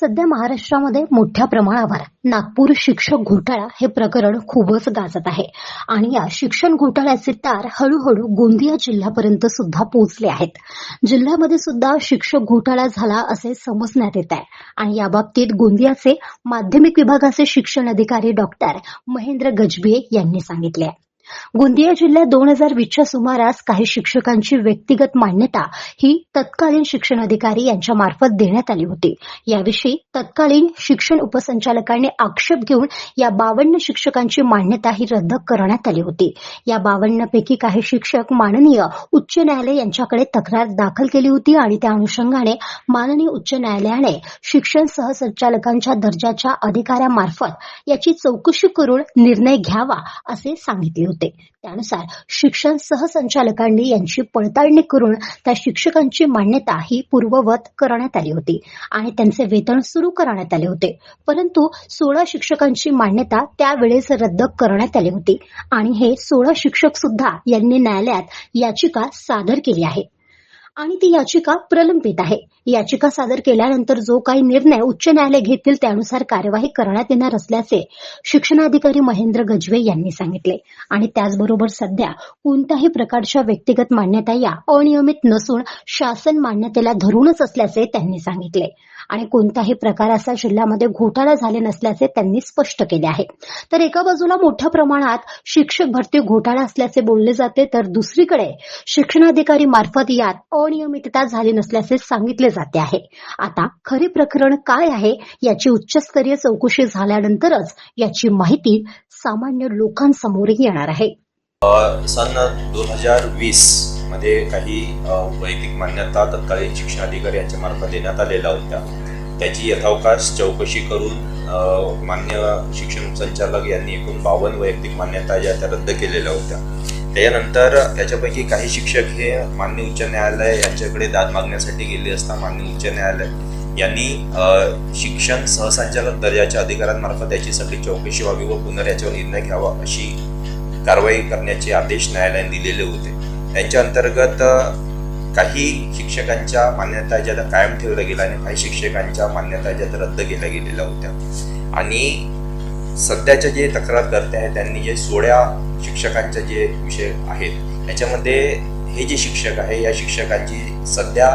सध्या महाराष्ट्रामध्ये मोठ्या प्रमाणावर नागपूर शिक्षक घोटाळा हे प्रकरण खूपच गाजत आहे. आणि या शिक्षण घोटाळ्याचे तार हळूहळू गोंदिया जिल्ह्यापर्यंत सुद्धा पोहोचले आहेत. जिल्ह्यामध्ये सुद्धा शिक्षक घोटाळा झाला असे समजण्यात येत आहे. आणि याबाबतीत गोंदियाचे माध्यमिक विभागाचे शिक्षण अधिकारी डॉक्टर महेंद्र गजबिये यांनी सांगितले आहे. गोंदिया जिल्ह्यात दोन हजार वीसच्या सुमारास काही शिक्षकांची व्यक्तिगत मान्यता ही तत्कालीन शिक्षण अधिकारी यांच्या मार्फत देण्यात आली होती. याविषयी तत्कालीन शिक्षण उपसंचालकांनी आक्षेप घेऊन या बावन्न शिक्षकांची मान्यता ही रद्द करण्यात आली होती. या बावन्न पैकी काही शिक्षक माननीय उच्च न्यायालय यांच्याकडे तक्रार दाखल केली होती आणि त्या अनुषंगाने माननीय उच्च न्यायालयाने शिक्षण सहसंचालकांच्या दर्जाच्या अधिकाऱ्यामार्फत याची चौकशी करून निर्णय घ्यावा असे सांगितले होते. त्यानुसार शिक्षण सहसंचालकांनी यांची पडताळणी करून त्या शिक्षकांची मान्यता ही पूर्ववत करण्यात आली होती आणि त्यांचे वेतन सुरू करण्यात आले होते. परंतु सोळा शिक्षकांची मान्यता त्यावेळेस रद्द करण्यात आली होती आणि हे सोळा शिक्षक सुद्धा यांनी न्यायालयात याचिका सादर केली आहे. आणि ती याचिका प्रलंबित आहे. याचिका सादर केल्यानंतर जो काही निर्णय उच्च न्यायालय घेतील त्यानुसार कार्यवाही करण्यात येणार असल्याचे शिक्षणाधिकारी महेंद्र गजवे यांनी सांगितले. आणि त्याचबरोबर सध्या कोणत्याही प्रकारच्या व्यक्तिगत मान्यता या अनियमित नसून शासन मान्यतेला धरूनच असल्याचे त्यांनी सांगितले. आणि कोणत्याही प्रकाराचा जिल्ह्यामध्ये घोटाळा झाले नसल्याचे त्यांनी स्पष्ट केले आहे. तर एका बाजूला मोठ्या प्रमाणात शिक्षक भरती घोटाळा असल्याचे बोलले जाते तर दुसरीकडे शिक्षणाधिकारी मार्फत यात अनियमितता झाली नसल्याचे सांगितले जाते आहे. आता खरे प्रकरण काय आहे याची उच्चस्तरीय चौकशी झाल्यानंतरच याची माहिती सामान्य लोकांसमोर येणार आहे. सन दोन हजार वीस मध्ये काही वैदिक मान्यता तत्कालीन शिक्षणाधिकारी यांच्या मार्फत देण्यात आलेल्या होत्या. त्याची यथावकाश चौकशी करून मान्य शिक्षण संचालक यांनी एकूण बावन्न वैयक्तिक मान्यता ज्या त्या रद्द केलेल्या होत्या. त्याच्यानंतर त्याच्यापैकी काही शिक्षक हे मान्य उच्च न्यायालय यांच्याकडे दाद मागण्यासाठी गेले असता मान्य उच्च न्यायालय यांनी शिक्षण सहसंचालक दर्जाच्या अधिकाऱ्यांमार्फत याची सगळी चौकशी व्हावी व पुनर याच्यावर निर्णय घ्यावा अशी कारवाई करण्याचे आदेश न्यायालयाने दिलेले होते. त्यांच्या अंतर्गत काही शिक्षकांच्या मान्यता ज्या कायम ठेवल्या गेल्या आणि काही शिक्षकांच्या मान्यता ज्या रद्द केल्या गेलेल्या होत्या. आणि सध्याच्या जे तक्रार करते आहे त्यांनी जे सोळ्या शिक्षकांच्या जे विषय आहेत याच्यामध्ये हे जे शिक्षक आहे या शिक्षकांची सध्या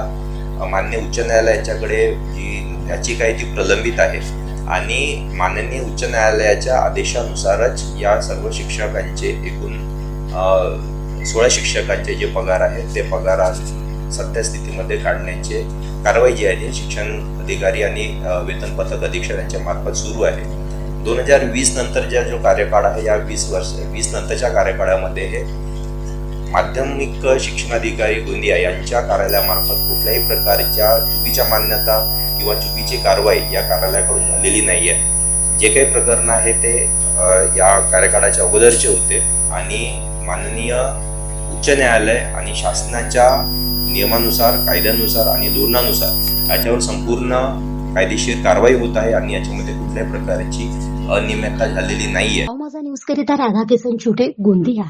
मान्य उच्च न्यायालयाच्याकडे जी याचिका आहे ती प्रलंबित आहे. आणि माननीय उच्च न्यायालयाच्या आदेशानुसारच या सर्व शिक्षकांचे एकूण सोळा शिक्षकांचे जे पगार आहेत ते पगार आज सद्यस्थितीमध्ये काढण्याचे कारवाई जी आहे शिक्षण अधिकारी आणि वेतन पथक अधीक्षक यांच्या मार्फत सुरू आहे. दोन हजार वीस नंतरचा जो कार्यकाळ आहे या वीस वर्ष वीस नंतरच्या कार्यकाळामध्ये हे माध्यमिक शिक्षणाधिकारी गोंदिया यांच्या कार्यालयामार्फत कुठल्याही प्रकारच्या चुकीच्या मान्यता किंवा चुकीची कारवाई या कार्यालयाकडून झालेली नाही आहे जे काही प्रकरण आहे ते या कार्यकाळाच्या अगोदरचे होते आणि माननीय उच्च न्यायालय आणि शासनाच्या नियमानुसार कायद्यानुसार आणि धोरणानुसार याच्यावर संपूर्ण कायदेशीर कारवाई होत आहे आणि याच्यामध्ये कुठल्याही प्रकारची अनियमितता झालेली नाहीये. माझा न्यूज करिता राधाकिसन चुटे गोंदिया.